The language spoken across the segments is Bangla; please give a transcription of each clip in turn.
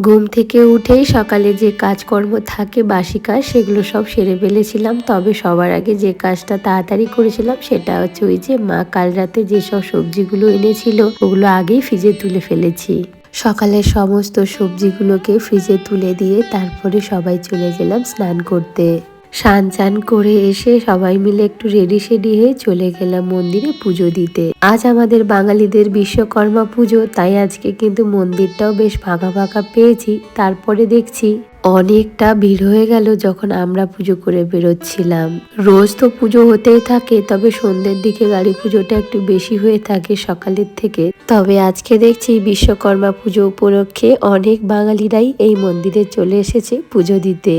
ঘুম থেকে উঠেই সকালে যে কাজকর্ম থাকে, বাসি কাজ, সেগুলো সব সেরে ফেলেছিলাম। তবে সবার আগে যে কাজটা তাড়াতাড়ি করেছিলাম, সেটা হচ্ছে ওই যে মা কাল রাতে যেসব সবজিগুলো এনেছিল, ওগুলো আগেই ফ্রিজে তুলে ফেলেছি। সকালের সমস্ত সবজিগুলোকে ফ্রিজে তুলে দিয়ে তারপরে সবাই চলে গেলাম স্নান করতে। স্নান চান করে এসে সবাই মিলে একটু রেডি সেডি হয়ে চলে গেলাম মন্দিরে পুজো দিতে। আজ আমাদের বাঙালিদের বিশ্বকর্মা পুজো, তাই আজকে কিন্তু মন্দিরটাও বেশ ফাঁকা ফাঁকা পেয়েছি। তারপরে দেখছি অনেকটা ভিড় হয়ে গেল যখন আমরা পুজো করে বেরোচ্ছিলাম। রোজ তো পুজো হতেই থাকে, তবে সন্ধ্যের দিকে গাড়ি পুজোটা একটু বেশি হয়ে থাকে সকালের থেকে। তবে আজকে দেখছি বিশ্বকর্মা পুজো উপলক্ষে অনেক বাঙালিরাই এই মন্দিরে চলে এসেছে পুজো দিতে।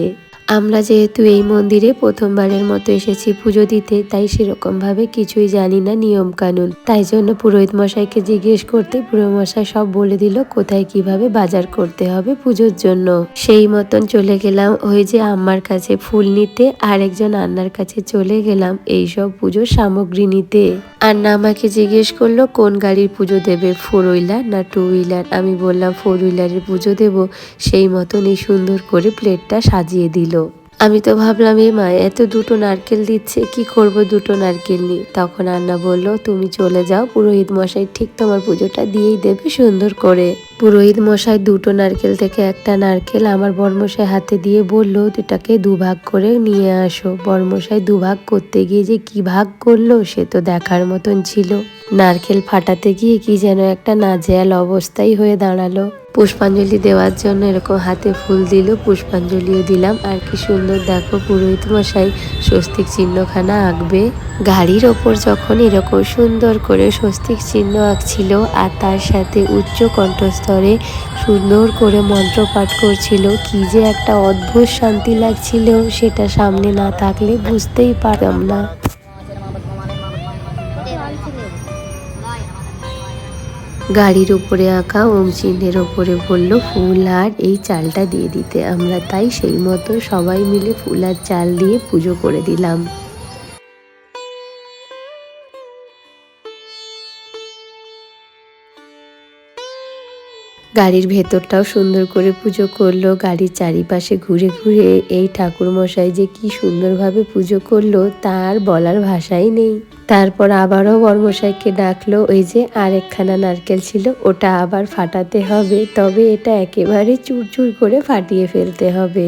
আমরা যেহেতু এই মন্দিরে প্রথমবারের মতো এসেছি পুজো দিতে, তাই সেরকম ভাবে কিছুই জানি না নিয়ম কানুন তাই জন্য পুরোহিত মশাইকে জিজ্ঞেস করতে পুরোহিত মশাই সব বলে দিল কোথায় কীভাবে বাজার করতে হবে পুজোর জন্য। সেই মতন চলে গেলাম ওই যে আম্মার কাছে ফুল নিতে আর একজন আন্নার কাছে চলে গেলাম এইসব পুজোর সামগ্রী নিতে। আন্না আমাকে জিজ্ঞেস করল, কোন গাড়ির পুজো দেবে ফোর হুইলার না টু হুইলার আমি বললাম ফোর হুইলারের পুজো দেব। সেই মতনই সুন্দর করে প্লেটটা সাজিয়ে দিল। আমি তো ভাবলাম, এ মা, এত দুটো নারকেল দিচ্ছে, কি করব দুটো নারকেল নিয়ে? তখন আন্না বলল, তুমি চলে যাও, পুরোহিত মশাই ঠিক তোমার পুজোটা দিয়েই দেবে সুন্দর করে। পুরোহিত মশাই দুটো নারকেল থেকে একটা নারকেল আমার বর্মশাই হাতে দিয়ে বলল দুটাকে দুভাগ করে নিয়ে আসো। বর্মশাই দুভাগ করতে গিয়ে যে কি ভাগ করল, সে তো দেখার মতন ছিল। নারকেল ফাটাতে গিয়ে কি যেন একটা নাজেয়াল অবস্থাই হয়ে দাঁড়াল। পুষ্পাঞ্জলি দেওয়ার জন্য এরকম হাতে ফুল দিল, পুষ্পাঞ্জলিও দিলাম। আর কি সুন্দর দেখো পুরোহিত মশাই, স্বস্তিক চিহ্নখানা আঁকবে। গাড়ির ওপর যখন এরকম সুন্দর করে স্বস্তিক চিহ্ন আঁকছিল আর তার সাথে উচ্চ কণ্ঠস্তরে সুন্দর করে মন্ত্র পাঠ করছিল, কি যে একটা অদ্ভুত শান্তি লাগছিল, সেটা সামনে না থাকলে বুঝতেই পারতাম না। গাড়ির উপরে আঁকা ওম চিহ্নের ওপরে বলল, ফুল আর এই চালটা দিয়ে দিতে আমরা। তাই সেই মতো সবাই মিলে ফুল আর চাল দিয়ে পুজো করে দিলাম। গাড়ির ভেতরটাও সুন্দর করে পুজো করল, গাড়ির চারিপাশে ঘুরে ঘুরে এই ঠাকুর মশাই যে কি সুন্দরভাবে পুজো করল তার বলার ভাষাই নেই। তারপর আবারও বরমশাইকে ডাকলো, ওই যে আরেকখানা নারকেল ছিল, ওটা আবার ফাটাতে হবে, তবে এটা একেবারে চুরচুর করে ফাটিয়ে ফেলতে হবে।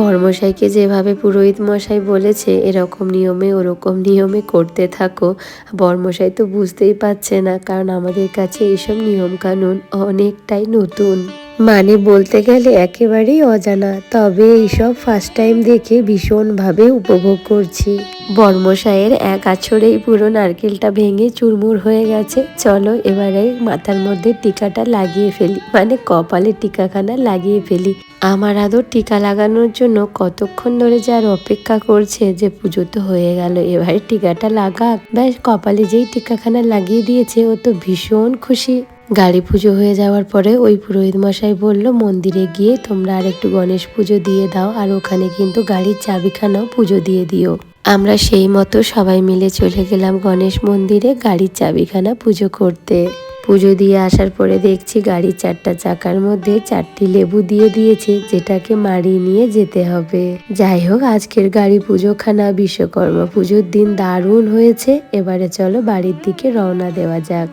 বর্মশাইকে যেভাবে পুরোহিত মশাই বলেছে, এরকম নিয়মে ওরকম নিয়মে করতে থাকো। বর্মশাই তো বুঝতেই পারছে না, কারণ আমাদের কাছে এইসব নিয়মকানুন অনেকটাই নতুন। মানে বলতে গেলে একেবারেই অজানা, তবে এইসব ফার্স্ট টাইম দেখে ভীষণভাবে উপভোগ করছি। বর্মশাইয়ের এক আছড়েই পুরো নারকেলটা ভেঙে চুরমুর হয়ে গেছে। চলো এবারে মাথার মধ্যে টিকাটা লাগিয়ে ফেলি মানে কপালে টিকাখানা লাগিয়ে ফেলি। আমার আদর টিকা লাগানোর জন্য কতক্ষণ ধরে যার অপেক্ষা করছে যে পুজো তো হয়ে গেল, এবারে টিকাটা লাগাক। ব্যাস, কপালে যেই টিকাখানা লাগিয়ে দিয়েছে, ও তো ভীষণ খুশি। গাড়ি পুজো হয়ে যাওয়ার পরে ওই পুরোহিত মশাই বলল, মন্দিরে গিয়ে তোমরা আর একটু গণেশ পুজো দিয়ে দাও আর ওখানে কিন্তু গাড়ির চাবিখানাও পুজো দিয়ে দিও। আমরা সেই মতো সবাই মিলে চলে গেলাম গণেশ মন্দিরে গাড়ির চাবিখানা পুজো করতে। পুজো দিয়ে আসার পরে দেখছি গাড়ির চারটা চাকার মধ্যে চারটি লেবু দিয়ে দিয়েছে, যেটাকে মারিয়ে নিয়ে যেতে হবে। যাই হোক, আজকের গাড়ি পুজোখানা বিশ্বকর্মা পুজোর দিন দারুণ হয়েছে। এবারে চলো বাড়ির দিকে রওনা দেওয়া যাক।